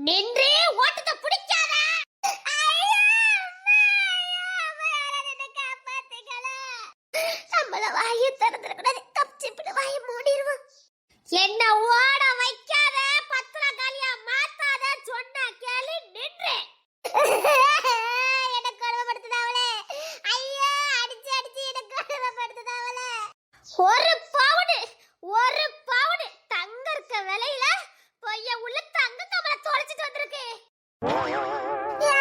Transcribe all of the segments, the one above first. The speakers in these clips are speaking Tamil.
நின்று ஓட்டு பிடிக்காத நம்மள வாயை திறந்துடக்கூடாது தப்பிச்சு வாயை மூடிடுவோம் என்ன ஓட வைக்காத பத்திர காலியா மாத்தாத சொன்ன கேளு நின்று என்ன கொடுமைப்படுத்துதாவளே ஐயோ அடிச்சு அடிச்சு என்ன கொடுமைப்படுத்துதாவளே ஒரு பவுனு ஒரு பவுனு தங்க இருக்க விலையில பொய்ய உள்ள தங்க கமல தொலைச்சிட்டு வந்திருக்கு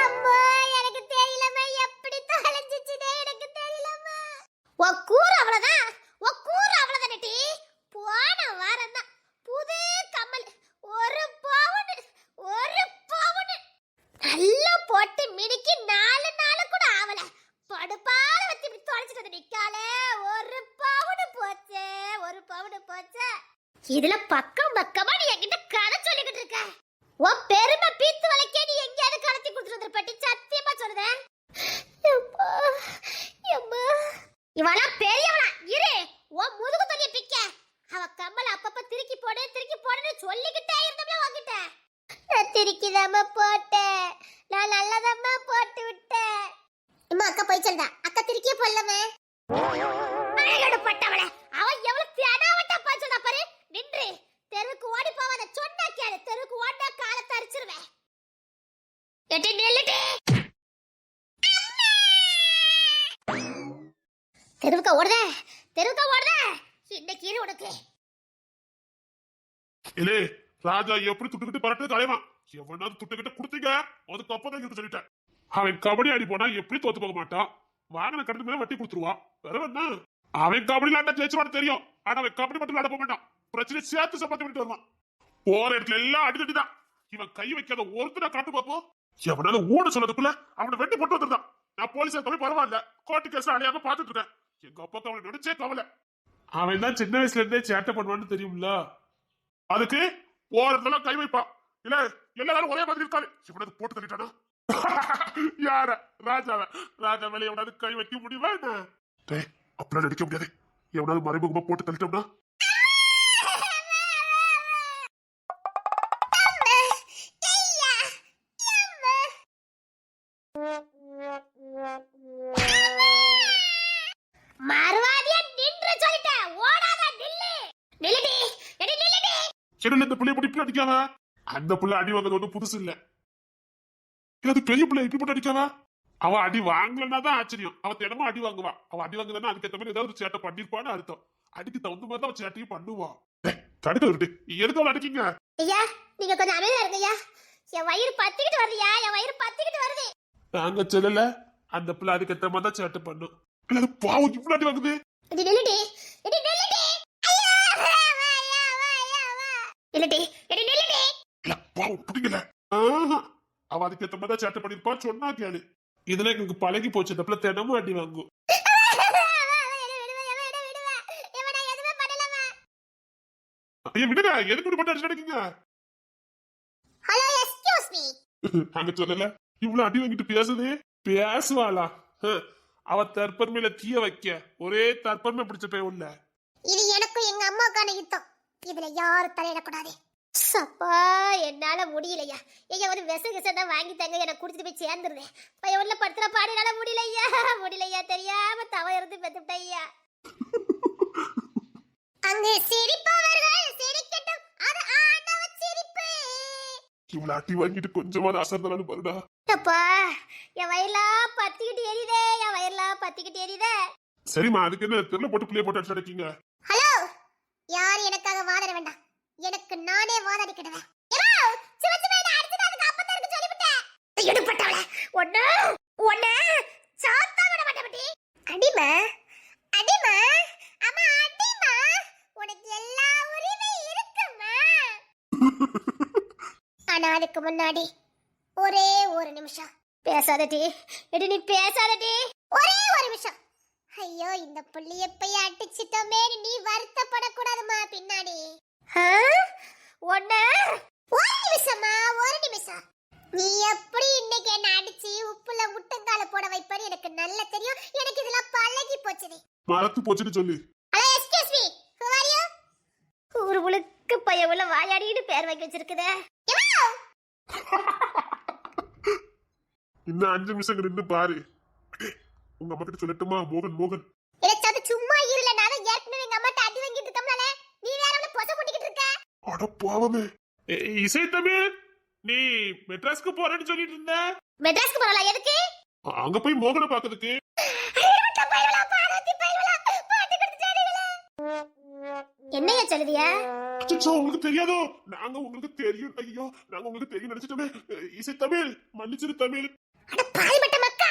அம்மா, எனக்கு தெரியலம்மா எப்படி தொலைஞ்சிச்சுனே எனக்கு தெரியலம்மா உன் கூறு அவ்வளவுதான் உன் கூறு அவ்வளவுதானே டி போன வாரம் தான் புது கம்மல் ஒரு பவுன் ஒரு பவுன் நல்லா போட்டு மினுக்கி நாலு நாள் கூட ஆவல படுப்பால வச்சு இப்படி தொலைச்சிட்டு வந்து நிக்காலே ஒரு பவுன் போச்சே ஒரு பவுன் போச்சே இதுல பக்கம் பக்கமா நீ என்கிட்ட கதை சொல்லிக்கிட்டு இருக்க உன் பெருமை பீத்து வளைக்கே நீ எங்கேயாவது கடத்தி கொடுத்துட்டு பட்டி சத்தியமா சொல்லுதேன் எம்மா, எம்மா. இவளா பெரியவளா இரு உன் முதுகு தொலிய பிக்க அவ கம்மல் அப்பப்ப திருக்கி போடு திருக்கி போடுன்னு சொல்லிக்கிட்டே இருந்தோம்ல உன்கிட்ட நான் திருக்கிதாம்மா போட்டேன் நான் நல்லதாம்மா போட்டு விட்டேன் அம்மா அக்கா போய் சொல்றா அக்கா திருக்கியே போடலாமே பட்டவளே அவ எவ்வளவு தியானாவட்டா பாய்ச்சதா பாரு நின்று தெருவுக்கு ஓடி போவாத சொன்னா கேளு தெருவுக்கு ஓடினா காலை தரிச்சிருவேன் எட்டி நில்லுடி தெருவுக்கு ஓடுத. தெருவுக்கு ஓடுத. இன்னைக்கு இரு உனக்கு. இல்லே ராஜா எப்படி துட்டுக்கிட்டு பரட்டு தலைவான் எவனாவது துட்டுக்கிட்டு கொடுத்தீங்க? அதுக்கு அப்பதான் இருக்கு சொல்லிட்டேன். அவன் கபடி ஆடி போனா எப்படி தோத்து போக மாட்டான் வாங்கின கடந்து மேல வட்டி கொடுத்துருவான் வேற என்ன? அவன் கபடி விளாண்டா ஜெயிச்சுவான்னு தெரியும். ஆனா அவன் கபடி மட்டும் விளாட போக மாட்டான். பிரச்சனை சேர்த்து சப்பாத்தி பண்ணிட்டு வருவான். போற இடத்துல எல்லாம் அடிதடி தான் இவன் கை வைக்காத ஒருத்தர காட்டு பார்ப்போம் எவனால ஓட சொன்னதுக்குள்ள அவனை வெட்டி போட்டு வந்துருந்தான் நான் போலீஸ் போய் பரவாயில்ல. கோர்ட்டு கேஸ் அடையாம பாத்துட்டு இருக்கேன். எங்க அப்பாக்கு அவனை நினைச்சே கவலை அவன் தான் சின்ன வயசுல இருந்தே சேட்டை பண்ணுவான்னு தெரியும்ல? அதுக்கு ஓரத்துல கை வைப்பான் இல்ல எல்லாரும் ஒரே மாதிரி இருக்காரு இவனது போட்டு தள்ளிட்டானா? யார? ராஜாவ. ராஜா மேல எவனாவது கை வைக்க முடியுமா என்ன? அப்படின்னு அப்படிலாம் நடிக்க முடியாது. எவனாவது மறைமுகமா போட்டு தள்ளிட்டோம்னா? இந்த பிள்ளைய போட்டு இப்படி அடிக்காம அந்த பிள்ளை அடி வாங்குறது ஒன்றும் புதுசு இல்ல. அது பெரிய பிள்ளை இப்படி போட்டு அடிக்காம அவ அடி வாங்கலன்னா தான் ஆச்சரியம். அவ தினமும் அடி வாங்குவா. அவ அடி வாங்குதுன்னா அதுக்கேற்ற மாதிரி ஏதாவது ஒரு சேட்டை பண்ணிருப்பான்னு அர்த்தம். அடிக்கு தகுந்த மாதிரி தான் சேட்டையும் பண்ணுவா. தடுக்க விட்டு. எதுக்கு அடிக்கீங்க? ஐயா நீங்க கொஞ்சம் அமைதியா இருங்க ஐயா. என் வயிறு பத்திக்கிட்டு வருதுயா என் வயிறு பத்திக்கிட்டு வருது. நாங்க சொல்லல. அந்த பிள்ளை அதுக்கேற்ற மாதிரி தான் சேட்டை பண்ணும். அது பாவம் இப்படி அடி வாங்குது எடி நில்லுடி எடி நில்லுடி ஐயா வா, வா, ஐயா, வா, ஐயா, பாவம் பிடிக்கல. அவ அதுக்கேற்ற மாதிரி தான் சேட்டை பண்ணிருப்பான்னு சொன்னா கேளு இதுல எங்களுக்கு பழகி போச்சு. இந்த பிள்ளை தினமும் அடி வாங்கும். ஐயா விடுங்க எதுக்கு போட்டு அடிச்சு அடிக்கீங்க ஹலோ எக்ஸ்கியூஸ் மீ அங்க சொல்லல. இவ்வளவு அடி வாங்கிட்டு பேசுது? பேசுவாளா. அவ தற்பெருமையில தீய வைக்க. ஒரே தற்பெருமை பிடிச்ச பையன் உள்ள. இது எனக்கும் எங்க அம்மாவுக்கான யுத்தம். இதுல யாரும் தலையிடக்கூடாது. சப்பா என்னால முடியலையா? ஐயா ஒரு விச விசனா வாங்கி தங்க எனக்கு குடிச்சிட்டு போய் சேர்ந்துருந்தேன் பையன் உள்ள படுத்துற பாடினால முடியலையா? முடியலையா தெரியாம தவ இருந்து பெத்துட்டேன் ஐயா அங்கு சிரிப்பவர்கள் சிரிக்கட்டும் அது ஆண்டவ சிரிப்பு. இவ்வளவு அடி வாங்கிட்டு கொஞ்சமாவது அசர்ந்தலான்னு பாருடா அப்பா என் வயலாம் பத்திக்கிட்டு எரியுதே என் வயலாம் பத்திக்கிட்டு எரியுதே. சரிம்மா அதுக்கு என்ன தெருல போட்டு பிள்ளைய போட்டு அடிச்சு அடிக்கீங்க? ஹலோ யார் எனக்காக வாதாட வேண்டாம். எனக்கு நானே வாதாடிக்கிடுவேன். ஒண்ணு ஒண்ணு சாத்தா விட மாட்டேன் பாட்டி. அடிமை அடிமா அம்மா அடிமா. உனக்கு எல்லா உரிமை இருக்குமா? ஆனா அதுக்கு முன்னாடி ஒரே ஒரு நிமிஷம். பேசாதடி எடி நீ பேசாதடி ஒரே ஒரு நிமிஷம். ஐயோ இந்த புள்ளிய போய் அடிச்சிட்டோமே நீ வருத்தப்படக்கூடாதுமா பின்னாடி. ஒண்ணு? ஒரு நிமிஷமா ஒரு நிமிஷம். நீ எப்படி இன்னைக்கு என்ன அடிச்சு உப்புல முட்டங்கால போட வைப்பன்னு எனக்கு நல்லா தெரியும். எனக்கு இதெல்லாம் பழகி போச்சுது மறத்து போச்சுன்னு சொல்லு. Hello excuse me who are you ஊர் பைய உள்ள வாயாடின்னு பேர் வைக்க வச்சிருக்குதே. இன்னும் அஞ்சு நிமிஷம் நின்று பாரு. உங்க அம்மா கிட்ட சொல்லட்டுமா? மோகன் மோகன். இலச்சாது சும்மா இருல நான் ஏற்கனவே எங்க அம்மாட்ட அடி வாங்கிட்டு இருக்கோம்ல நீ வேற அவளை பொச முட்டிக்கிட்டு இருக்க. அட பாவமே. இசை தமிழ் நீ மெட்ராஸ்க்கு போறேன்னு சொல்லிட்டு இருந்த. மெட்ராஸ்க்கு போறல எதுக்கு? அங்க போய் மோகனை பாக்குறதுக்கு. என்னையா சொல்லுதியா? அச்சச்சோ, உங்களுக்கு தெரியாதோ? நாங்க உங்களுக்கு தெரியும் ஐயோ நாங்க உங்களுக்கு தெரியும் நினைச்சிட்டோமே. இசை தமிழ் மன்னிச்சிரு தமிழ் அட பாதிப்பட்ட மக்கா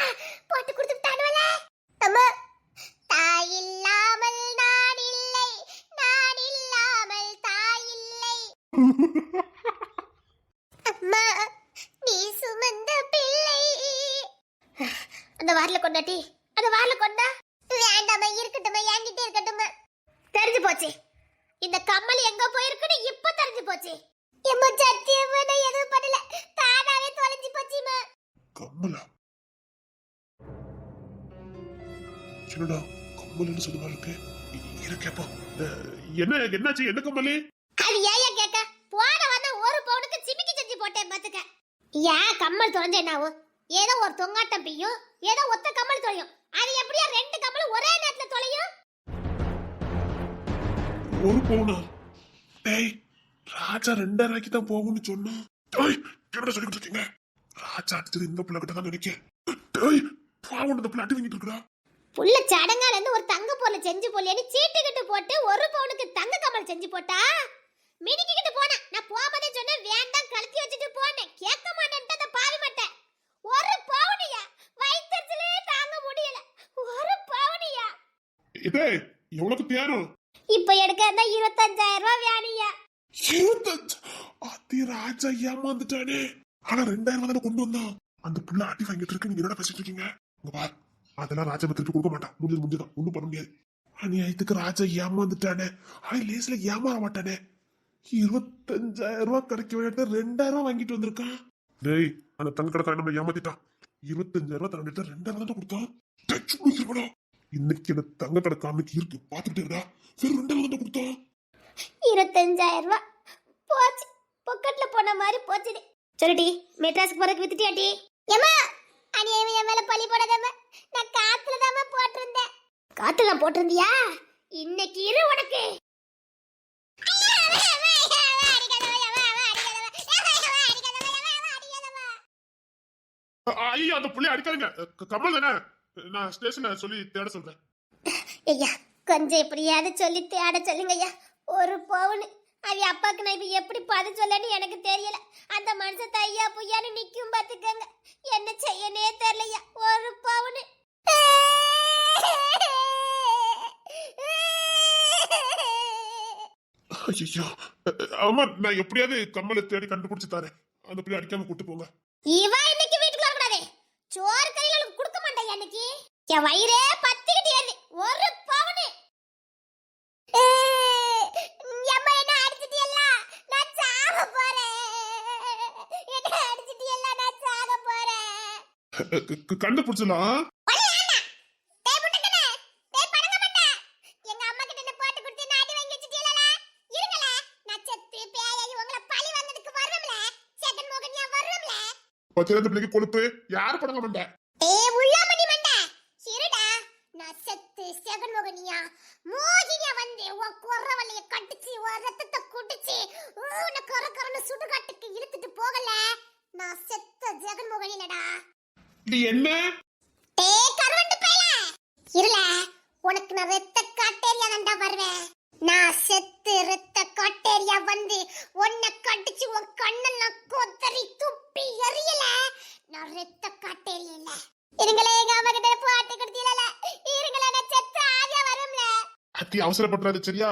போட்டு கொடுத்துட்டானுவல அம்மா தாய் இல்லாமல் நான் இல்லை நான் இல்லாமல் தாய் இல்லை அம்மா நீ சுமந்த பிள்ளை அந்த வாரில கொண்டாட்டி அந்த வாரில கொண்டா? வேண்டாமா இருக்கட்டுமா என்கிட்ட இருக்கட்டுமா தெரிஞ்சு போச்சு. இந்த கம்மல் எங்க போயிருக்குன்னு இப்ப தெரிஞ்சு போச்சு. எம்மா சத்தியமா நான் எதுவும் பண்ணல. தானாவே தொலைஞ்சு போச்சுமா. கம்மலா? என்னடா கம்மல்னு சொல்ல மாதிரி இருக்கு? இருக்கேப்பா என்ன என்னாச்சு? என்ன கம்மலு? அது ஏயா கேட்க போன வந்த ஒரு பவுனுக்கு சிமிக்கி செஞ்சு போட்டேன் பாத்துக்க ஏன் கம்மல் தொலைஞ்ச என்னாவும்? ஏதோ ஒரு தொங்காட்டம் பிய்யும் ஏதோ ஒத்த கம்மல் தொலையும் அது எப்படியா ரெண்டு கம்மல் ஒரே நேரத்துல தொலையும்? ஒரு பவுனா டேய் ராஜா ரெண்டாயிரம் ரூபாய்க்கு தான் போகும்னு சொன்னா. டேய் என்னடா சொல்லிட்டு இருக்கீங்க ராஜா அடிச்சது இந்த பிள்ளை கிட்ட தான் நினைக்கிறேன் டேய் பாவம் இந்த பிள்ளை அடி வாங்கிட்டு இருக்கா புள்ள சடங்கால இருந்து ஒரு தங்க பொருளை செஞ்சு போலியான்னு சீட்டுக்கிட்டு போட்டு ஒரு பவுனுக்கு தங்க கம்மல் செஞ்சு போட்டா? மினிக்கிட்டு போனேன். நான் போகும்போதே சொன்னேன் வேண்டாம் கழுத்தி வச்சுட்டு போனேன். கேட்க மாட்டேன்ட்டு அந்த பாவி மாட்டேன் ஒரு பவுனியா வயிற்றுலே தாங்க முடியல ஒரு பவுனியா இதே எவ்வளவுக்கு தேரும் இப்ப இருந்தா இருபத்தஞ்சாயிரம் ரூபாய் வேணியா இருபத்தஞ்சு? அத்தி ராஜா ஏமாந்துட்டானே. ஆனா ரெண்டாயிரம் ரூபாய் கொண்டு வந்தான் அந்த புள்ள அடி வாங்கிட்டு இருக்கு நீங்க என்னடா பேசிட்டு இருக்கீங்க? இங்க பார் அதெல்லாம் ராஜா திருப்பி கொடுக்க மாட்டான். முடிஞ்சது முடிஞ்சதான் ஒண்ணும் பண்ண முடியாது. அநியாயத்துக்கு ராஜா ஏமாந்துட்டானே. ஆய் லேஸ்ல ஏமாற மாட்டானே. இருபத்தஞ்சாயிரம் ரூபாய் கிடைக்க வேண்டிய ரெண்டாயிரம் ரூபாய் வாங்கிட்டு வந்திருக்கான். டேய் அந்த தங்க கடைக்காரன் நம்ம ஏமாத்திட்டான். இருபத்தஞ்சாயிரம் ரூபாய் தரண்டிட்ட ரெண்டாயிரம் தான் கொடுத்தான். இன்னைக்கு அந்த தங்க கடைக்காரனுக்கு இருக்கு. பாத்துக்கிட்டே இருக்கா வெறும் ரெண்டாயிரம் தான் கொடுத்தான் இருபத்தஞ்சாயிரம் ரூபாய் போச்சு. பொக்கெட்ல போன மாதிரி போச்சுடி சொல்லுடி மெட்ராஸ்க்கு போறதுக்கு வித்துட்டியாட்டி ஏமா அநியாயம் என் மேல பழி போடாதம்மா. நான் காத்துல தாம்மா போட்டிருந்தேன். காத்துல போட்டிருந்தியா? இன்னைக்கு இரு உனக்கு. ஐயோ அந்த புள்ளைய அடிக்காதுங்க. கமல் தானே? நான் ஸ்டேஷன்ல சொல்லி தேட சொல்றேன். ஐயா கொஞ்சம் எப்படியாவது சொல்லி தேட சொல்லுங்க ஐயா. ஒரு பவுன். அது அப்பாக்கு நான் இப்ப எப்படி பதில் சொல்லன்னு எனக்கு தெரியல. அந்த மனுஷன் தையா புய்யான்னு நிக்கும் பாத்துக்கங்க என்ன செய்யனே தெரியலையா ஒரு பவுன். ஐயோ. ஆமா நான் எப்படியாவது கம்மலை தேடி கண்டுபிடிச்சு தரேன். அந்த புள்ளைய அடிக்காம கூட்டு போங்க. இவா இன்னைக்கு வீட்டுக்குள்ள வரக்கூடாது சோறு கறிகளுக்கு கொடுக்க மாட்டேன் இன்னைக்கு என் வயிறே பத்திக்கிட்டு ஒரு பவுனு. அம்மா என்ன அடிச்சிட்டியல்ல? நான் சாக போறேன். என்ன அடிச்சிட்டியல்ல நான் சாக போறேன் க- க- கண்டுபிடிச்சலாம் டேய் முட்டக்கண்ணே, டேய் பணங்கமட்டை, எங்க அம்மா கிட்ட என்ன போட்டு கொடுத்து என்ன அடி வாங்கி வச்சிட்டீங்களா? இருங்களே, நான் செத்து பேயாகி உங்களை பழி வாங்குறதுக்கு வருவேன்ல. செகண்ட் மோகன்யா வருவேன்ல. பத்திர அந்த பிள்ளைக்கு கொழுப்பு யாரு படங்க மாட்டேன் டேய் உள்ளாமணி மண்டை, இருடா, நான் செத்து செகண்ட் மோகன்யா, மோகினியா வந்து உன் குரவலைய கடிச்சு, உன் ரத்தத்தை குடிச்சு, உன்னை கர கரன்னு சுடுகாட்டுக்கு இழுத்துட்டு போகல. நான் செத்த ஜெகன் மோகன் இல்லடா இது என்ன டேய் கருவண்டு பயல இருல உனக்கு நான் ரெத்த காட்டேரியா தான்டா வருவேன் நான் செத்து ரெத்த காட்டேரியா வந்து உன்னை கடிச்சு உன் கண்ணெல்லாம் கொத்தரி துப்பி எரியல நான் ரெத்த காட்டேரியா இல்ல இருங்களே எங்க அம்மா கிட்ட பாட்டு கொடுத்தீல இருங்களே நான் செத்து ஆவியா வரும்ல அத்தி அவசரப்படுறாரு சரியா?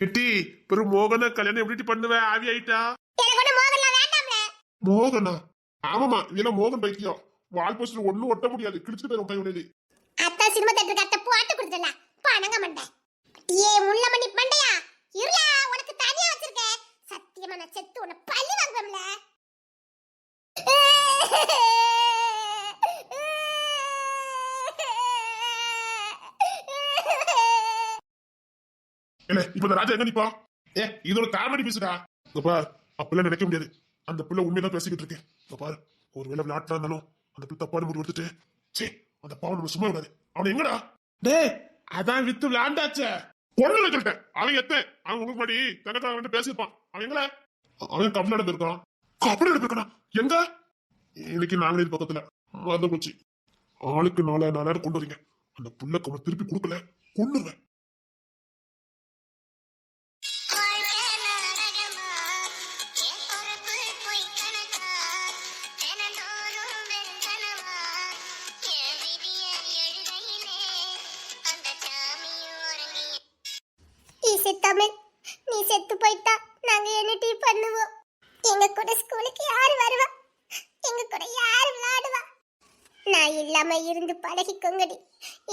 எட்டி பெரும் மோகன கல்யாணம் எப்படி பண்ணுவேன் ஆவி ஆயிட்டா? ஒண்ணு மோகனா? ஆமாமா இதெல்லாம் மோகன் பைக்கியம் வால் போஸ்டர் ஒண்ணும் ஒட்ட முடியாது. கிழிச்சுட்டு போயிரும் கை உடனே அத்தா சினிமா தேட்டருக்கு அத்தை பாட்டு கொடுத்தல பணங்க மண்டை ஏ முள்ளமணி மண்டையா? இருல உனக்கு தனியா வச்சிருக்கேன். சத்தியமா நான் செத்து உன்னை பழி வாங்குவேன்ல இல்ல இப்ப இந்த ராஜா எங்க நிப்பா? ஏ இதோட காமெடி பேசுடா இந்த பார் அப்பெல்லாம் நினைக்க முடியாது. அந்த பிள்ளை உண்மையதான் பேசிக்கிட்டு இருக்கேன். இந்த பாரு ஒருவேளை விளையாட்டா இருந்தாலும் அந்த பிள்ளை தப்பான முடிவு எடுத்துட்டு சே அந்த பாவம் நம்ம சும்மா விடாது அவன் எங்கடா? டேய் அதான் வித்து விளையாண்டாச்சே. பொண்ணு சொல்லிட்டேன். அவன் எத்த? அவன் உங்களுக்கு முன்னாடி தங்கத்தா வந்து பேசியிருப்பான். அவன் எங்கள அவன் கபடி நடந்து இருக்கான் கபடி நடந்து எங்க? இன்னைக்கு நாங்களே பக்கத்துல. வந்து போச்சு. ஆளுக்கு நாலாயிரம் நாலாயிரம் கொண்டு வரீங்க. அந்த புள்ள கவனம் திருப்பி கொடுக்கல. கொண்டுருவேன் பழகிக்கோங்கடி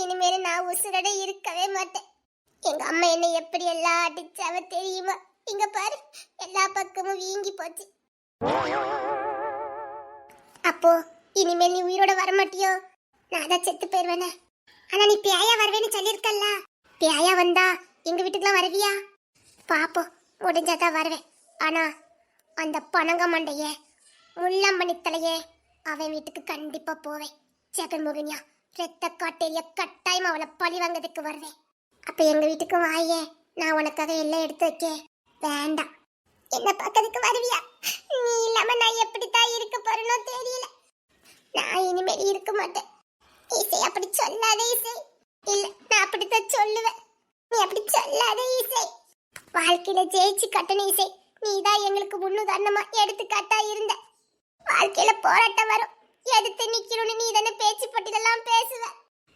இனிமேல் நான் உசுரோட இருக்கவே மாட்டேன். எங்க அம்மா என்னை எப்படி எல்லாம் அடிச்சாவ தெரியுமா? இங்க பாரு எல்லா பக்கமும் வீங்கி போச்சு. அப்போ இனிமேல் நீ உயிரோட வர மாட்டியோ நான் தான் செத்து போயிருவேனே. ஆனா நீ பேயா வருவேன்னு சொல்லியிருக்கல்ல. பேயா வந்தா எங்க வீட்டுக்குலாம் வருவியா? பாப்போம் முடிஞ்சாதான் வருவேன். ஆனா அந்த பனங்க மண்டைய முள்ளம்பனி தலையே அவன் வீட்டுக்கு கண்டிப்பா போவேன். ஜெகன்மோகன்யா ரத்த காட்டேரிய கட்டாயம் அவளை பழி வாங்கிறதுக்கு வருவேன். அப்ப எங்க வீட்டுக்கு வாயே நான் உனக்காக எல்லாம் எடுத்து வைக்க வேண்டாம். என்ன பார்க்கறதுக்கு வருவியா? நீ இல்லாம நான் எப்படித்தான் இருக்க போறேனோ தெரியல. நான் இனிமேல் இருக்க மாட்டேன். இசை அப்படி சொல்லாத இசை. இல்ல நான் அப்படித்தான் சொல்லுவேன். நீ அப்படி சொல்லாத இசை. வாழ்க்கையில ஜெயிச்சு கட்டணும் இசை. நீதான் எங்களுக்கு முன்னுதாரணமா எடுத்துக்காட்டா இருந்த. வாழ்க்கையில போராட்டம் வரும். எதிர்த்து நிக்கணும்னு நீ தானே பேச்சு பட்டிலெல்லாம் பேசுவ.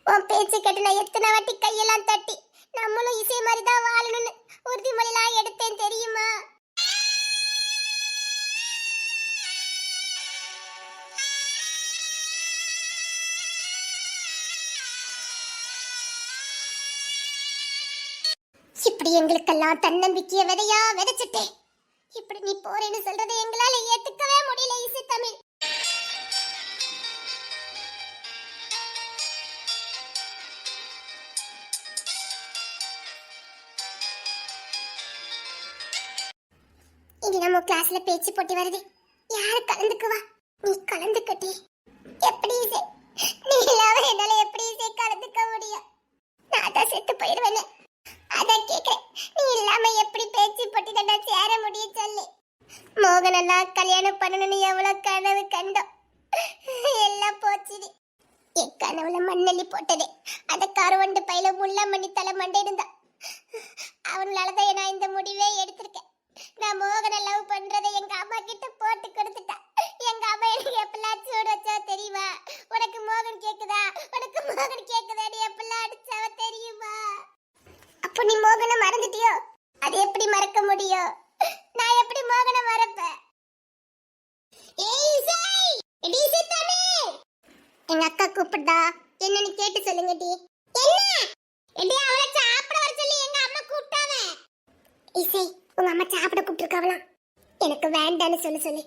உன் பேச்சு கட்டு நான் எத்தனை வாட்டி கையெல்லாம் தட்டி நம்மளும் இசை மாதிரி தான் வாழணும்னு உறுதிமொழிலாம் எடுத்தேன் தெரியுமா? இப்படி எங்களுக்கெல்லாம் தன்னம்பிக்கைய விதையா விதைச்சிட்டே இப்படி நீ போறேன்னு சொல்றதை எங்களால ஏத்துக்கவே முடியல இசை தமிழ் கிளாஸ்ல பேச்சு போட்டி வருது. யாரு கலந்துக்குவா? நீ கலந்துக்கட்டி. எப்படி இசை? நீ இல்லாம என்னால எப்படி இசை கலந்துக்க முடியும்? நான் தான் செத்து போயிடுவேன்னு. அதான் கேக்குறேன். நீ இல்லாம எப்படி பேச்சு போட்டி தண்டா சேர முடியும் சொல்லு. மோகனெல்லாம் கல்யாணம் பண்ணணும்னு எவ்வளவு கனவு கண்டோம். எல்லாம் போச்சுடி. என் கனவுல மண்ணெல்லி போட்டது. அந்த கருவண்டு பையில முள்ள மணி தலை மண்டை இருந்தா அவனாலதான் நான் இந்த முடிவே எடுத்திருக்கேன். நான் மோகனை லவ் பண்றதை எங்க அம்மா கிட்ட போட்டு கொடுத்துட்டா. எங்க அம்மா எனக்கு எப்பெல்லாம் சூடு வச்சா தெரியுமா? உனக்கு மோகன் கேக்குதா? உனக்கு மோகன் நீ எப்பெல்லாம் அடிச்சாவ தெரியுமா? அப்போ நீ மோகனை மறந்துட்டியோ? அது எப்படி மறக்க முடியும் நான் எப்படி மோகனை மறப்பேன்? ஏய் எங்க அக்கா கூப்பிட்டா என்னன்னு கேட்டு சொல்லுங்க டி. என்ன? எடி அவளை சாப்பிட வர சொல்லி எங்க அம்மா கூப்பிட்டாவ இசை உங்க அம்மா சாப்பிட கூப்பிட்டுருக்காவலாம் எனக்கு வேண்டான்னு சொல்லு சொல்லு.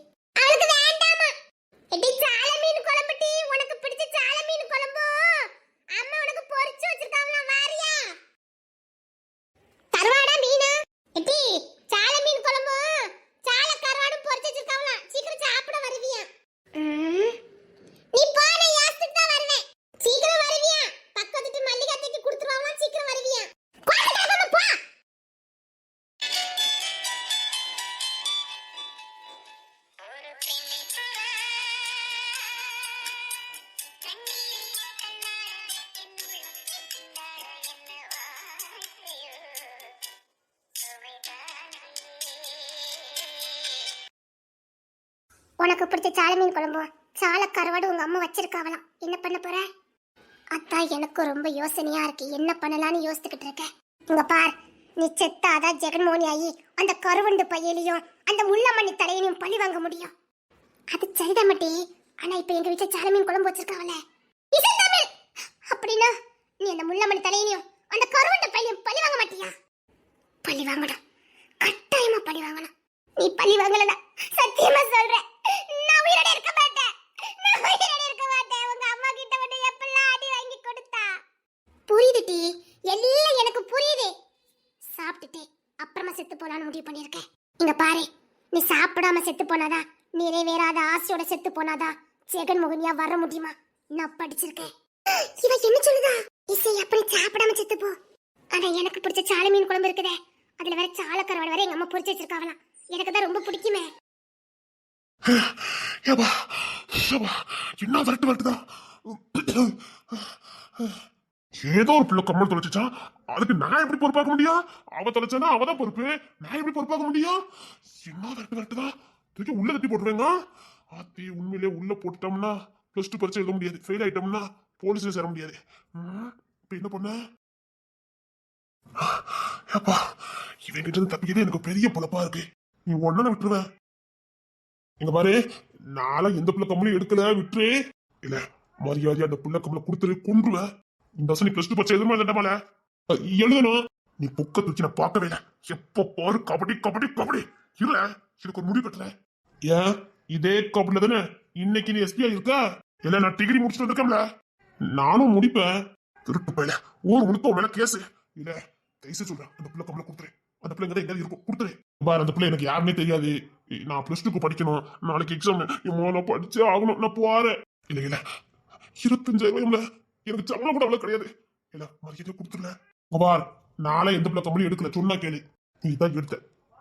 எனக்கு பிடிச்ச சால மீன் குழம்பு சால கருவாடு உங்க அம்மா வச்சிருக்காவலாம் என்ன பண்ண போற? அத்தா எனக்கு ரொம்ப யோசனையா இருக்கு. என்ன பண்ணலாம்னு யோசித்துக்கிட்டு இருக்கேன் இங்க பார் நீ செத்தாதான் ஜெகன்மோகனி ஆகி அந்த கருவண்டு பையலையும் அந்த முள்ளமணி தலையனையும் பழி வாங்க முடியும். அது சரிதான் மட்டி ஆனா இப்ப எங்க வீட்டுல சால மீன் குழம்பு வச்சிருக்காவல அப்படின்னா நீ அந்த முள்ளமணி தலையனையும் அந்த கருவண்டு பையனையும் பழி வாங்க மாட்டியா? பழி வாங்கணும். கட்டாயமா பழி வாங்கணும். நீ பழி வாங்கலனா சத்தியமா சொல்றேன். நான் உயிரோட இருக்க மாட்டேன். நான் உயிரோட இருக்க மாட்டேன். உங்க அம்மா கிட்ட மட்டும் எப்பெல்லாம் அடி வாங்கி கொடுத்தா? புரியுது டி. எல்லாம் எனக்கு புரியுது. சாப்பிட்டுட்டு அப்புறமா செத்து போலான்னு முடிவு பண்ணியிருக்கேன். இங்க பாரு. நீ சாப்பிடாம செத்து போனாதான் நிறைவேறாத ஆசையோட செத்து போனாதா ஜெகன் மோகனியா வர முடியுமா? நான் படிச்சிருக்கேன். இவ என்ன சொல்லுதா? இசை அப்படி சாப்பிடாம செத்து போ. ஆனா எனக்கு பிடிச்ச சாலை மீன் குழம்பு இருக்குதே. அதுல வேற சாலக்கரவாடு வரை எங்க அம்மா பொரிச்சு வச்சிருக்காங்களாம். எனக்கு தான் ரொம்ப பிடிக்குமே. ஏப்பா ஏப்பா என்ன வரட்டு வரட்டுதா? ஏதோ ஒரு பிள்ளை கம்மல் தொலைச்சிச்சான் அதுக்கு நான் எப்படி பொறுப்பாக்க முடியும் அவ தொலைச்சானா அவ தான் பொறுப்பு. நான் எப்படி பொறுப்பாக்க முடியும்? என்ன வரட்டு வரட்டுதா? தூக்கி உள்ள தட்டி போட்டுருவேங்க. ஆத்தி உண்மையிலே உள்ள போட்டுட்டோம்னா ப்ளஸ் டூ பரிச்சை எழுத முடியாது. ஃபெயில் ஆயிட்டோம்னா போலீஸ்ல சேர முடியாது. இப்ப என்ன பண்ண? ஏப்பா இவன் கிட்ட இருந்து தப்பிக்கிறதே எனக்கு பெரிய பொழப்பா இருக்கு. நீ ஒன்னு விட்டுருவேன் இங்க பாரு நாளை எந்த பிள்ளை கம்பெனி எடுக்கல விட்டுரு. இல்ல மரியாதை அந்த பிள்ளை கம்பளை கொடுத்துரு கொன்றுவேன் இந்த வருஷம் நீ பிளஸ் டூ பச்சை எதுவுமே எழுதமால எழுதணும். நீ புக்க தூக்கி நான் பார்க்கவே இல்லை. எப்ப பாரு கபடி கபடி கபடி. இல்ல எனக்கு ஒரு முடிவு கட்டுறேன் ஏன்? இதே கபடில தானே இன்னைக்கு நீ எஸ்பிஐ இருக்க? இல்ல நான் டிகிரி முடிச்சுட்டு வந்திருக்கேன்ல. நானும் முடிப்பேன். திருட்டு போயில. ஊர் முழுக்க உன் மேல கேஸ் இல்ல கைசு சொல்றேன். அந்த பிள்ளை கம்பளை கொடுத்துரு. அந்த பிள்ளைங்க எங்க இருக்கும். கொடுத்துரு. பாரு அந்த பிள்ளை எனக்கு யாருமே தெரியாது. நான் பிளஸ் டூக்கு படிக்கணும். நாளைக்கு எக்ஸாம் நான் படிச்சே ஆகணும். நான் போறேன். இல்ல இல்ல. இருபத்தஞ்சாயிரம் எனக்கு சம்பளம் கூட அவ்வளவு கிடையாது. இல்ல மரியாதை கொடுத்துருல பார் நாளை எந்த பிள்ளை கம்பெனி எடுக்கல? சொன்னா கேளு. நீ தான் எடுத்த.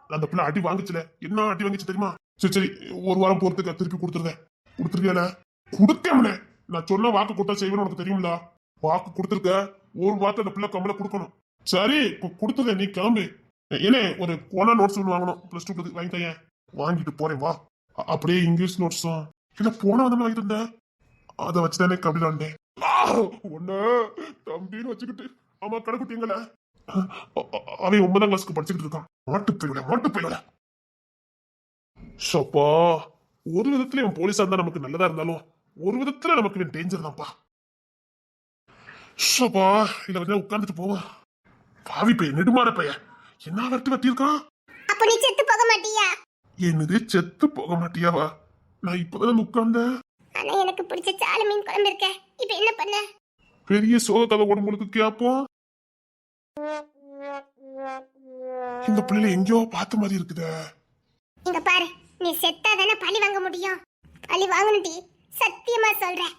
அந்த பிள்ளை அடி வாங்குச்சுல. என்ன அடி வாங்கிச்சு தெரியுமா? சரி சரி. ஒரு வாரம் போறதுக்கு திருப்பி கொடுத்துருந்தேன் கொடுத்துருக்கியால கொடுத்தேன் நான் சொன்ன வாக்கு கொடுத்தா செய்வேன்னு உனக்கு தெரியும்ல? வாக்கு கொடுத்துருக்க. ஒரு வார்த்தை அந்த பிள்ளை கம்பளை கொடுக்கணும். சரி கொடுத்துருக்கேன் நீ கிளம்பு. ஏனே ஒரு போனா நோட்ஸ் ஒன்று வாங்கணும். ப்ளஸ் டூ வாங்கி தரேன் வாங்கிட்டு போறேன் வா. அப்படியே இங்கிலீஷ் நோட்ஸும் இல்ல போன வந்து வாங்கிட்டு இருந்தேன் அதை வச்சு தானே கபடி விளாண்டேன் ஒன்னு தம்பின்னு வச்சுக்கிட்டு. ஆமா கடைக்குட்டிங்கள அவன் ஒன்பதாம் கிளாஸ்க்கு படிச்சுக்கிட்டு இருக்கான். மாட்டு போயிட மாட்டு போயிட ஷப்பா ஒரு விதத்துல இவன் போலீஸா இருந்தா நமக்கு நல்லதா இருந்தாலும் ஒரு விதத்துல நமக்கு இவன் டேஞ்சர் தான்ப்பா. ஷப்பா இல்ல வந்து உட்கார்ந்துட்டு போவான் பாவி பையன் நெடுமாற பையன். என்ன வரட்டு வட்டியிருக்கான்? அப்ப நீ செத்து போக மாட்டியா? என்னது செத்து போக மாட்டியாவா? நான் இப்பதான் உட்கார்ந்தேன் ஆனா எனக்கு பிடிச்ச சாலை மீன் குழம்பு இருக்க. இப்ப என்ன பண்ண? பெரிய சோக கதை உடம்புக்கு கேப்போம். இந்த பிள்ளைல எங்கேயோ பார்த்த மாதிரி இருக்குதே. இங்க பாரு நீ செத்தா தானே பழி வாங்க முடியும். பழி வாங்கணும்டி சத்தியமா சொல்றேன்.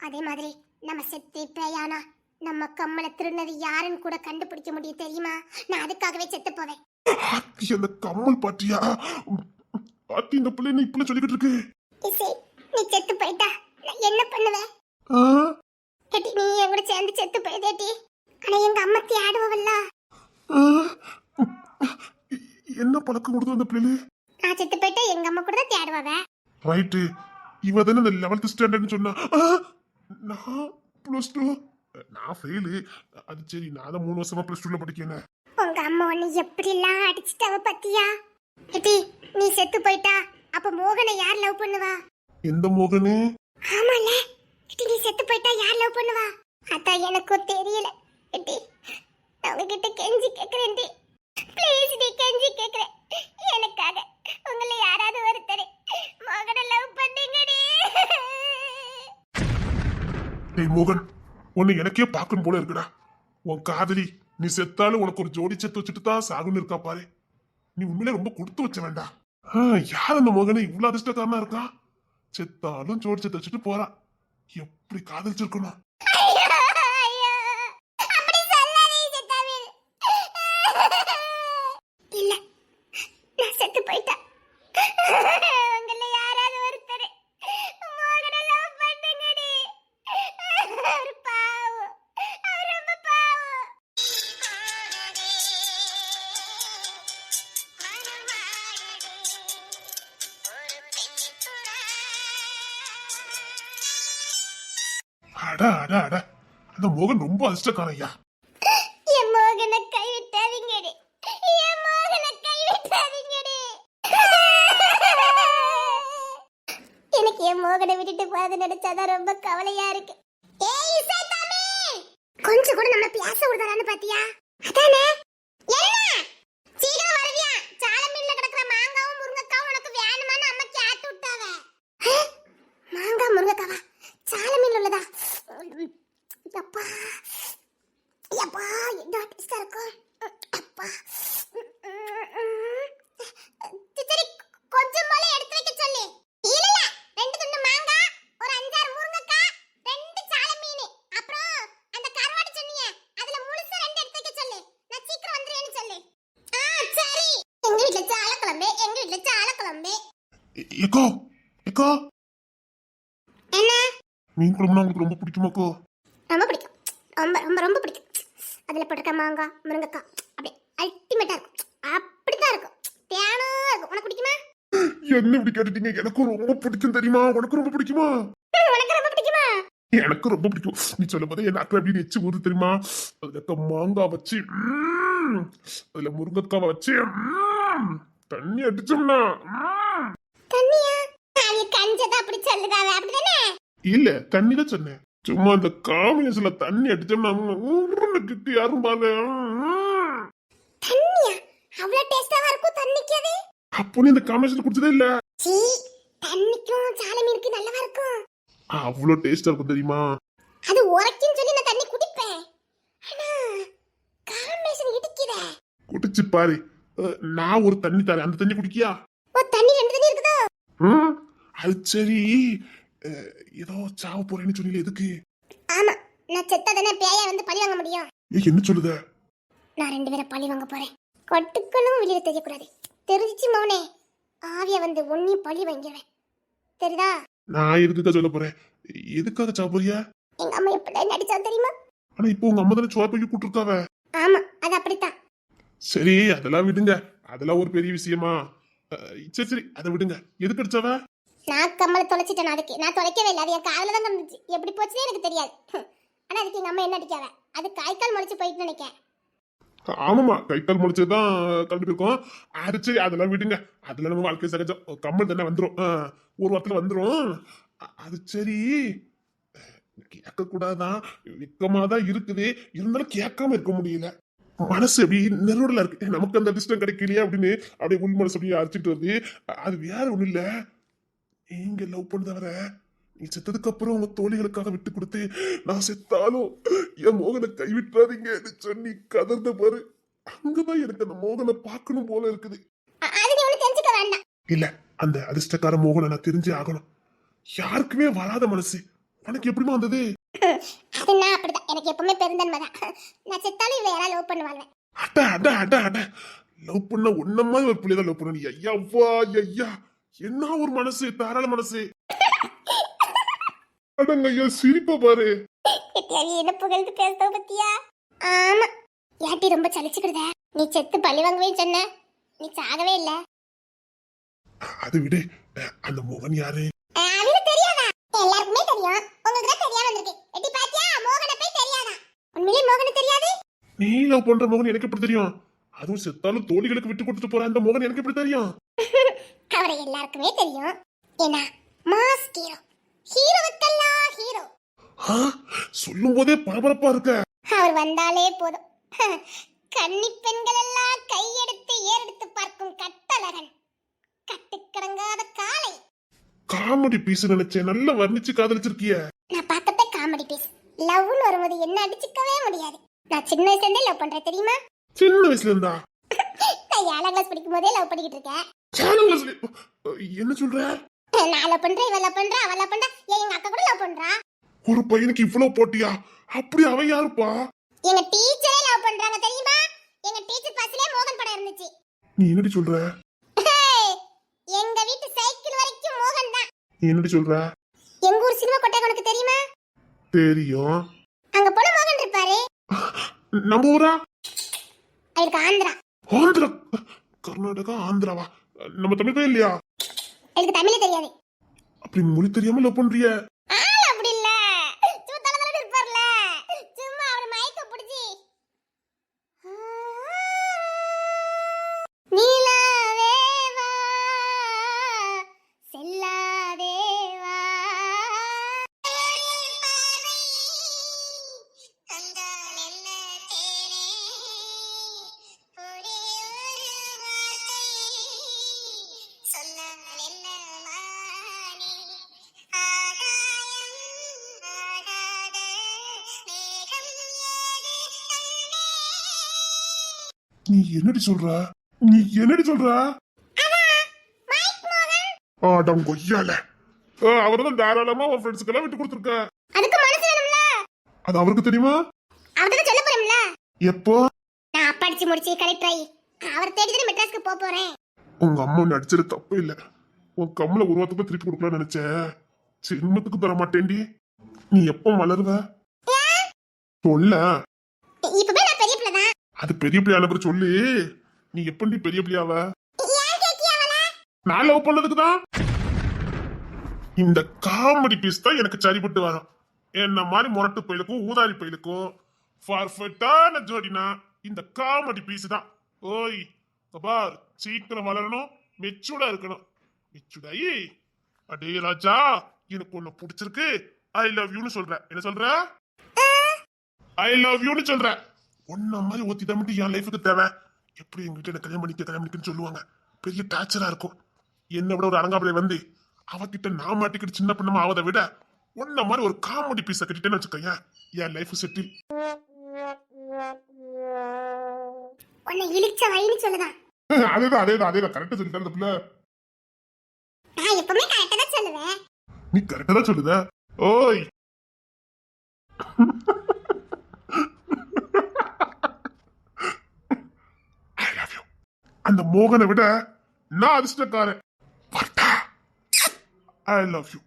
அதே மாதிரி நம்ம செத்து பேயானா நம்ம கம்மலை திருநது யாருன்னு கூட கண்டுபிடிக்க முடியும் தெரியுமா? நான் அதுக்காகவே செத்து போவேன். ஆத்தி அந்த கம்மல் பாட்டியா? ஆத்தி இந்த பிள்ளை என்ன இப்படி சொல்லிக்கிட்டு இருக்கு. இசை நீ செத்து போயிட்டா? நான் என்ன பண்ணுவேன்? ஏட்டி நீ என் கூட சேர்ந்து செத்து போயிதேட்டி ஆனா எங்க அம்மா தேடுவல்ல? என்ன பழக்கம் கொடுத்து அந்த பிள்ளை நான் செத்து போயிட்டா எங்க அம்மா கூட தான் தேடுவாவ ரைட்டு இவ தானே இந்த லெவல்த் ஸ்டாண்டர்ட்னு சொன்னா. நான் ப்ளஸ் டூ நான் ஃபெயிலு அது சரி நான் தான் மூணு வருஷமா ப்ளஸ் டூல படிக்கிறேன் உங்க அம்மா உன்னை எப்படிலாம் அடிச்சிட்டாவ பத்தியா? ஏட்டி நீ செத்து போயிட்டா. அப்ப மோகனை யார் லவ் பண்ணுவா? எந்த மோகனு? ஆமால. ஏட்டி நீ செத்து போயிட்டா யார் லவ் பண்ணுவா? அதான் எனக்கும் தெரியல. ஏட்டி நான் உங்ககிட்ட கெஞ்சி கேக்குறேன் டி ப்ளீஸ் டி கெஞ்சி கேக்குறேன் எனக்காக உங்களை யாராவது ஒருத்தர் மோகனை லவ் பண்ணுங்கடி. டேய் மோகன். உன்னை எனக்கே பார்க்கணும் போல இருக்குடா. உன் காதலி நீ செத்தாலும் உனக்கு ஒரு ஜோடி செத்து வச்சுட்டு தான் சாகுன்னு இருக்கா பாரு. நீ உண்மையிலே ரொம்ப கொடுத்து வச்ச வேண்டாம் ஆ, யார் அந்த மகனை இவ்வளவு அதிர்ஷ்டக்காரனா இருக்கான் செத்தாலும் ஜோடி செத்து வச்சுட்டு போறான் எப்படி காதலிச்சிருக்கணும்? மோகன் ரொம்ப அதிர்ஷ்டக்காரையா என் மோகனை கைவிட்டாதீங்கடி. என் மோகனை கைவிட்டாதீங்கடி. எனக்கு என் மோகனை விட்டுட்டு போகாத நினைச்சாதான் ரொம்ப கவலையா இருக்கு ஏய் இசை தம்பி! கொஞ்சம் கூட நம்ம பேச விடுதான்னு பாத்தியா அதானே என்ன சீக்கிரம் வருவியா சாலை மீன்ல கிடக்குற மாங்காவும் முருங்கைக்காவும் உனக்கு வேணுமான்னு அம்மா கேட்டு விட்டாவ மாங்காய் முருங்கைக்காவா சாலை மீன்ல உள்ளதா அப்பா அப்பா என்ன டேஸ்டா இருக்கும் அப்பா சரி கொஞ்சம் போல எடுத்து வைக்க சொல்லு ஏக்கோ ஏக்கோ என்ன மீன் குழம்புனா உங்களுக்கு ரொம்ப பிடிக்குமாக்கோ ரொம்ப பிடிக்கும். ரொம்ப ரொம்ப ரொம்ப பிடிக்கும். அதில் போட்டிருக்க மாங்காய் முருங்கைக்காய் அப்படியே அல்டிமேட்டாக இருக்கும். அப்படித்தான் இருக்கும். தேனா இருக்கும். உனக்கு பிடிக்குமா? என்ன இப்படி கேட்டுட்டீங்க? எனக்கும் ரொம்ப பிடிக்கும் தெரியுமா? உனக்கு ரொம்ப பிடிக்குமா? உனக்கு ரொம்ப பிடிக்குமா? எனக்கு ரொம்ப பிடிக்கும். நீ சொல்லும் போது என் நாக்கில் அப்படி எச்சு ஊது தெரியுமா? அதுல இருக்க மாங்காய் வச்சு. அதுல முருங்கைக்காவை வச்சு. தண்ணி அடிச்சோம்னா. தண்ணியா? கஞ்சதா அப்படி சொல்லுதாவே. அப்படிதானே? இல்ல தண்ணி தான் சொன்னேன். சும்மா அந்த காம்பினேஷன்ல தண்ணி அடிச்சோம்னா ஊர்னு கிட்டு யாரும் ம்ம். தண்ணியா அவ்வளவு டேஸ்டாவா இருக்கும் தண்ணிக்கு அது? அப்போ நீ இந்த காம்பினேஷன் குடிச்சதே இல்ல. சீ தண்ணிக்கும் சாலை மீனுக்கு நல்லவா இருக்கும்? அவ்வளோ டேஸ்டா இருக்கும் தெரியுமா? அது உரைக்குன்னு சொல்லி நான் தண்ணி குடிப்பேன். ஆனா காம்பினேஷன் இடிக்குதே. குடிச்சு பாரு. நான் ஒரு தண்ணி தரேன். அந்த தண்ணி குடிக்கியா? ஓ தண்ணி ரெண்டு தண்ணி இருக்குதோ? அது சரி. ஏதோ சாவ போறேன்னு சொன்னீங்க எதுக்கு? ஆமா நான் செத்தா தானே பேயா வந்து பழி வாங்க முடியும். ஏய், என்ன சொல்லுத? நான் ரெண்டு பேரை பழி வாங்க போறேன். கொட்டுக்களும் வெளியில தெரியக்கூடாது. தெரிஞ்சிச்சு மௌனே ஆவிய வந்து ஒன்னையும் பழி வாங்கிடுவேன். தெரியுதா? நான் எதுக்குக்கா சொல்ல போறேன்? எதுக்காக சாவ போறியா? எங்க அம்மா எப்படி நடிச்சா தெரியுமா? ஆனா இப்போ உங்க அம்மா தானே சோறு போய் கூட்டிருக்காவ ஆமா அது அப்படித்தான். சரி அதெல்லாம் விடுங்க. அதெல்லாம் ஒரு பெரிய விஷயமா. சரி சரி அதை விடுங்க. எதுக்கு அடிச்சாவ? நான் கம்மலை தொலைச்சிட்டேன் அதுக்கு. நான் தொலைக்கவே இல்லை. அது என் காலில் தான் இருந்துச்சு எப்படி போச்சுன்னே எனக்கு தெரியாது. ஆனால் அதுக்கு எங்கள் அம்மா என்ன அடிக்காவ? அது காய்க்கால் முளைச்சு போயிட்டு நினைக்கேன். ஆமாமா கை கால் முடிச்சதுதான் கலந்துட்டு அது சரி அதெல்லாம் விடுங்க. அதில் நம்ம வாழ்க்கை சகஜம். கம்மல் தானே வந்துடும் ஒரு வாரத்தில் வந்துடும் அது சரி. கேட்கக்கூடாதான் வெக்கமாக தான் இருக்குது. இருந்தாலும் கேட்காம இருக்க முடியல. மனசு அப்படி நெருடலாக இருக்கு. நமக்கு அந்த அதிர்ஷ்டம் கிடைக்கலையே அப்படின்னு அப்படியே உள் மனசு அப்படியே அரைச்சிட்டு வருது. அது வேற ஒன்றும் இல்லை. நீங்க லவ் பண்ணதவர நீ செத்ததுக்கு அப்புறம் உங்க தோழிகளுக்காக விட்டு கொடுத்து நான் செத்தாலும் என் மோகனை கைவிட்டாதீங்கன்னு சொல்லி கதர்ந்த பாரு. அங்கதான் எனக்கு அந்த மோகனை பார்க்கணும் போல இருக்குது. இல்ல அந்த அதிர்ஷ்டக்கார மோகனை நான் தெரிஞ்சே ஆகணும். யாருக்குமே வராத மனசு. உனக்கு எப்படிமா வந்தது? அது நான் அப்படிதான் எனக்கு எப்பவுமே பெருந்தன்மை தான். நான் செத்தாலும் இவ யாராவது லவ் பண்ணுவாங்க. அட அட அட அட. லவ் பண்ண உன்ன மாதிரி ஒரு பிள்ளைதான் லவ் பண்ண ஐயா வா ஐயா. என்ன ஒரு மனசு தாராள மனசு? அடங்க ஐயா சிரிப்ப பாரு. என்ன புகழ்ந்து பேசுத பத்தியா? ஆமா. ஏட்டி ரொம்ப சலிச்சுக்கிறத நீ செத்து பழி வாங்கவே சொன்ன. நீ சாகவே இல்ல. அதை விடு. அந்த மோகன் யாரு? அவனுக்கு தெரியாதா? எல்லாருக்குமே தெரியும். உங்களுக்கு தான் தெரியாம வந்திருக்கு. எட்டி பாத்தியா? மோகனை போய் தெரியாதா? உண்மையிலே மோகனை தெரியாது? நீ லவ் பண்ற மோகன் எனக்கு எப்படி தெரியும்? அதுவும் செத்தாலும் தோழிகளுக்கு விட்டு கொடுத்துட்டு போற அந்த மோகன் எனக்கு எப்படி தெரியும்? அவரை எல்லாருக்குமே தெரியும். ஏன்னா மாஸ் ஹீரோ ஹீரோவுக்கெல்லாம் ஹீரோ ஆ, சொல்லும் போதே பரபரப்பா இருக்க. அவர் வந்தாலே போதும். கன்னி பெண்கள் எல்லாம் கையெடுத்து ஏறெடுத்து பார்க்கும் கட்டழகன். கட்டுக்கடங்காத காளை. காமெடி பீஸ் நினைச்சேன் நல்லா வர்ணிச்சு காதலிச்சிருக்கிய. நான் பார்த்தப்ப காமெடி பீஸ் லவ்னு வரும்போது என்ன அடிச்சுக்கவே முடியாது. நான் சின்ன வயசுல இருந்தே லவ் பண்றேன் தெரியுமா? சின்ன வயசுல இருந்தா? நான் ஏழாம் கிளாஸ் படிக்கும் போதே லவ் பண்ணிக்கிட்டு இருக்கேன். சேனல் வயசுல- அஹ், என்ன சொல்ற? நான் லவ் பண்றேன் இவ லவ் பண்றா அவ லவ் பண்றா ஏன் எங்க அக்கா கூட லவ் பண்றா. ஒரு பையனுக்கு இவ்வளவு போட்டியா? அப்படி அவன் யாருப்பா? எங்க டீச்சரே லவ் பண்றாங்க தெரியுமா? எங்க டீச்சர் பஸ்லயே மோகன் படம் இருந்துச்சு. நீ என்னடி சொல்ற? எங்க வீட்டு சைக்கிள் வரைக்கும் மோகன் தான். நீ என்னடி சொல்ற? எங்க ஊர் சினிமா கொட்டாய் உனக்கு தெரியுமா? தெரியும். அங்க போன மோகன் இருப்பாரு. நம்ம ஊரா? அவருக்கு ஆந்திரா. ஆந்திரா. கர்நாடகா ஆந்திராவா? நம்ம தமிழ் பையன் இல்லையா? எனக்கு தமிழே தெரியாது. அப்படி மொழி தெரியாம லவ் பண்றிய? என்னடி சொல்ற? நீ என்னடி சொல்ற? ஆடம் கொய்யால. அவர் தான் தாராளமா உன் ஃப்ரெண்ட்ஸுக்கெல்லாம் விட்டு கொடுத்துருக்க. அதுக்கு மனசு வேணும்ல. அது அவருக்கு தெரியுமா? அவர்கிட்ட சொல்ல போறோம்ல. எப்போ? நான் படிச்சு முடிச்சு கலெக்டர் ஆகி அவர் தேடி தானே மெட்ராஸ்க்கு போக போறேன். உங்க அம்மா நடிச்சது தப்பு இல்ல. உன் கம்மல உருவத்துக்கு திருப்பி கொடுக்கலாம்னு நினைச்சேன். சின்னத்துக்கு தர மாட்டேன்டி. நீ எப்போ வளருவ? சொல்ல. இப்பவே பெரிய பிள்ளை அது பெரிய பிள்ளையான பிறகு சொல்லு. நீ எப்படி பெரிய பிள்ளையாவ? நான் லவ் பண்ணதுக்கு தான். இந்த காமெடி பீஸ் தான் எனக்கு சரிப்பட்டு வரும். என்ன மாதிரி முரட்டு பயிலுக்கும் ஊதாரி பயிலுக்கும் பர்ஃபெக்டான ஜோடினா இந்த காமெடி பீஸ் தான். ஓய் பார் சீக்கிரம் வளரணும் மெச்சூர்டா இருக்கணும். மெச்சூடாயி அடே ராஜா எனக்கு ஒண்ணு பிடிச்சிருக்கு. ஐ லவ் யூன்னு சொல்றேன் என்ன சொல்ற? ஐ லவ் யூன்னு சொல்றேன் ஒன்ன மாதிரி ஒத்தி மட்டும் என் லைஃபுக்கு தேவை. எப்படி எங்கிட்ட என்ன கல்யாணம் பண்ணிக்க கல்யாணம் பண்ணிக்கன்னு சொல்லுவாங்க. பெரிய டார்ச்சரா இருக்கும். என்னை விட ஒரு அலங்காப்பிள்ளை வந்து அவகிட்ட நான் மாட்டிக்கிட்டு சின்ன பண்ணமா ஆவதை விட உன்ன மாதிரி ஒரு காமெடி பீஸை கட்டிட்டேன்னு வச்சுக்கோயேன் என் லைஃப் செட்டில் உன்னை இழிச்ச வயின்னு சொல்லுதான். அதேதான் அதேதான் அதேதான். கரெக்டா சொல்லிட்டேன் அந்த பிள்ளை. நான் எப்பவுமே கரெக்டா தான் சொல்லுவேன். நீ கரெக்டா தான் சொல்லுத. ஓய். அந்த மோகனை விட நான் அதிர்ஷ்டக்காரன். I love you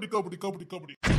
kabaddi kabaddi kabaddi kabaddi.